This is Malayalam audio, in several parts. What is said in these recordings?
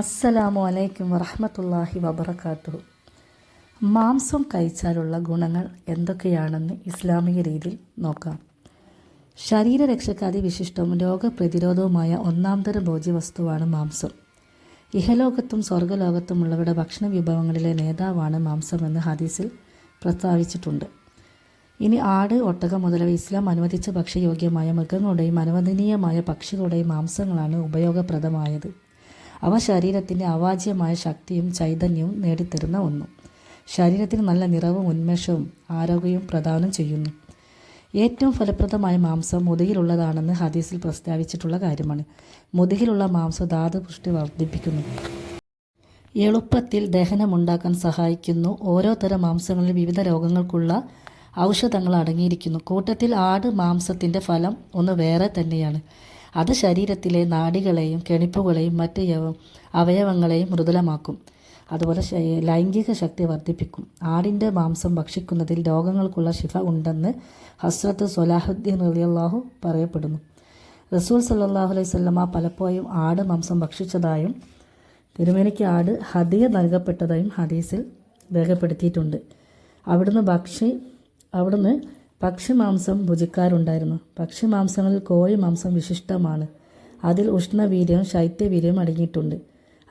അസ്സലാമു അലൈക്കും വറഹമത്തല്ലാഹി വബർക്കാത്തു മാംസം കഴിച്ചാലുള്ള ഗുണങ്ങൾ എന്തൊക്കെയാണെന്ന് ഇസ്ലാമിക രീതിയിൽ നോക്കാം. ശരീരരക്ഷക്കാതി വിശിഷ്ടവും രോഗപ്രതിരോധവുമായ ഒന്നാംതരം ഭോജ്യവസ്തുവാണ് മാംസം. ഇഹലോകത്തും സ്വർഗലോകത്തുമുള്ളവരുടെ ഭക്ഷണ വിഭവങ്ങളിലെ നേതാവാണ് മാംസമെന്ന് ഹദീസിൽ പ്രസ്താവിച്ചിട്ടുണ്ട്. ഇനി ആട് ഒട്ടകം മുതലവ ഇസ്ലാം അനുവദിച്ച ഭക്ഷ്യയോഗ്യമായ മൃഗങ്ങളുടെയും അനുവദനീയമായ പക്ഷികളുടെയും മാംസങ്ങളാണ് ഉപയോഗപ്രദമായത്. അവ ശരീരത്തിന്റെ അവാജ്യമായ ശക്തിയും ചൈതന്യവും നേടിത്തരുന്ന ഒന്നു. ശരീരത്തിന് നല്ല നിറവും ഉന്മേഷവും ആരോഗ്യവും പ്രദാനം ചെയ്യുന്നു. ഏറ്റവും ഫലപ്രദമായ മാംസം മുതുകിലുള്ളതാണെന്ന് ഹദീസിൽ പ്രസ്താവിച്ചിട്ടുള്ള കാര്യമാണ്. മുതുകിലുള്ള മാംസം ധാതുപുഷ്ടി വർദ്ധിപ്പിക്കുന്നു. എളുപ്പത്തിൽ ദഹനമുണ്ടാക്കാൻ സഹായിക്കുന്നു. ഓരോ തരം മാംസങ്ങളിൽ വിവിധ രോഗങ്ങൾക്കുള്ള ഔഷധങ്ങൾ അടങ്ങിയിരിക്കുന്നു. കൂട്ടത്തിൽ ആട് മാംസത്തിന്റെ ഫലം ഒന്ന് വേറെ തന്നെയാണ്. അത് ശരീരത്തിലെ നാഡികളെയും കെണിപ്പുകളെയും മറ്റ് അവയവങ്ങളെയും മൃദുലമാക്കും. അതുപോലെ ലൈംഗിക ശക്തി വർദ്ധിപ്പിക്കും. ആടിന്റെ മാംസം ഭക്ഷിക്കുന്നതിൽ രോഗങ്ങൾക്കുള്ള ശിഫ ഉണ്ടെന്ന് ഹസ്രത്ത് സൊലാഹുദ്ദീൻ റലിയല്ലാഹു പറയപ്പെടുന്നു. റസൂൽ സല്ലാഹു അലൈഹി സ്വല്ലമ പലപ്പോഴും ആട് മാംസം ഭക്ഷിച്ചതായും തിരുമേനിക്ക് ആട് ഹദിയ നൽകപ്പെട്ടതായും ഹദീസിൽ രേഖപ്പെടുത്തിയിട്ടുണ്ട്. അവിടുന്ന് ഭക്ഷി അവിടുന്ന് പക്ഷിമാംസം ഭുജിക്കാറുണ്ടായിരുന്നു പക്ഷിമാംസങ്ങളിൽ കോഴി മാംസം വിശിഷ്ടമാണ്. അതിൽ ഉഷ്ണവീര്യവും ശൈത്യവീര്യവും അടങ്ങിയിട്ടുണ്ട്.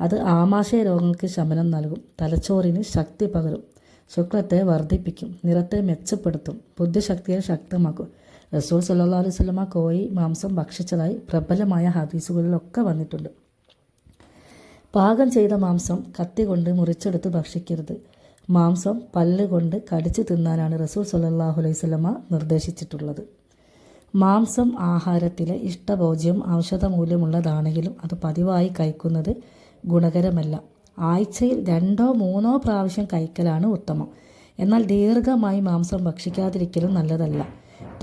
അത് ആമാശയ രോഗങ്ങൾക്ക് ശമനം നൽകും തലച്ചോറിന് ശക്തി പകരും ശുക്ലത്തെ വർദ്ധിപ്പിക്കും നിറത്തെ മെച്ചപ്പെടുത്തും ബുദ്ധിശക്തിയെ ശക്തമാക്കും. റസൂൽ സല്ലാ അലൈഹി സ്വലമ കോഴി മാംസം ഭക്ഷിച്ചതായി പ്രബലമായ ഹദീസുകളിലൊക്കെ വന്നിട്ടുണ്ട്. പാകം ചെയ്ത മാംസം കത്തി കൊണ്ട് മുറിച്ചെടുത്ത് ഭക്ഷിക്കരുത്. മാംസം പല്ലുകൊണ്ട് കടിച്ചു തിന്നാനാണ് റസൂൽ സല്ലാഹു അലൈഹി നിർദ്ദേശിച്ചിട്ടുള്ളത്. മാംസം ആഹാരത്തിലെ ഇഷ്ടഭോജ്യം ഔഷധമൂല്യമുള്ളതാണെങ്കിലും അത് പതിവായി കഴിക്കുന്നത് ഗുണകരമല്ല. ആഴ്ചയിൽ രണ്ടോ മൂന്നോ പ്രാവശ്യം കഴിക്കലാണ് ഉത്തമം. എന്നാൽ ദീർഘമായി മാംസം ഭക്ഷിക്കാതിരിക്കലും നല്ലതല്ല.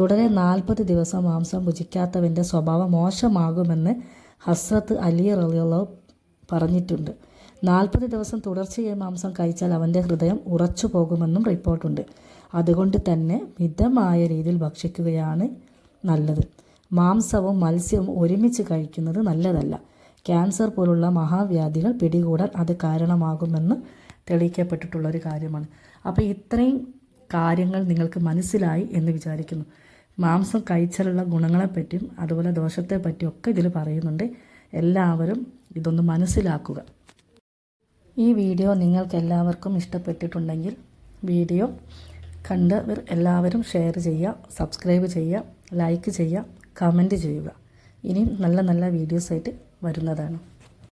തുടരെ നാൽപ്പത് ദിവസം മാംസം ഭുജിക്കാത്തവന്റെ സ്വഭാവം മോശമാകുമെന്ന് ഹസ്രത്ത് അലി റലിയുള്ള പറഞ്ഞിട്ടുണ്ട്. നാൽപ്പത് ദിവസം തുടർച്ചയായി മാംസം കഴിച്ചാൽ അവന്റെ ഹൃദയം ഉറച്ചു പോകുമെന്നും റിപ്പോർട്ടുണ്ട്. അതുകൊണ്ട് തന്നെ മിതമായ രീതിയിൽ ഭക്ഷിക്കുകയാണ് നല്ലത്. മാംസവും മത്സ്യവും ഒരുമിച്ച് കഴിക്കുന്നത് നല്ലതല്ല. ക്യാൻസർ പോലുള്ള മഹാവ്യാധികൾ പിടികൂടാൻ അത് കാരണമാകുമെന്ന് തെളിയിക്കപ്പെട്ടിട്ടുള്ള ഒരു കാര്യമാണ്. അപ്പോൾ ഇത്രയും കാര്യങ്ങൾ നിങ്ങൾക്ക് മനസ്സിലായി എന്ന് വിചാരിക്കുന്നു. മാംസം കഴിച്ചാലുള്ള ഗുണങ്ങളെപ്പറ്റിയും അതുപോലെ ദോഷത്തെപ്പറ്റിയും ഒക്കെ ഇതിൽ പറയുന്നുണ്ട്. എല്ലാവരും ഇതൊന്ന് മനസ്സിലാക്കുക. ഈ വീഡിയോ നിങ്ങൾക്ക് എല്ലാവർക്കും ഇഷ്ടപ്പെട്ടിട്ടുണ്ടെങ്കിൽ വീഡിയോ കണ്ടവർ എല്ലാവരും ഷെയർ ചെയ്യുക സബ്സ്ക്രൈബ് ചെയ്യുക ലൈക്ക് ചെയ്യുക കമന്റ് ചെയ്യുക. ഇനിയും നല്ല നല്ല വീഡിയോസായിട്ട് വരുന്നതാണ്.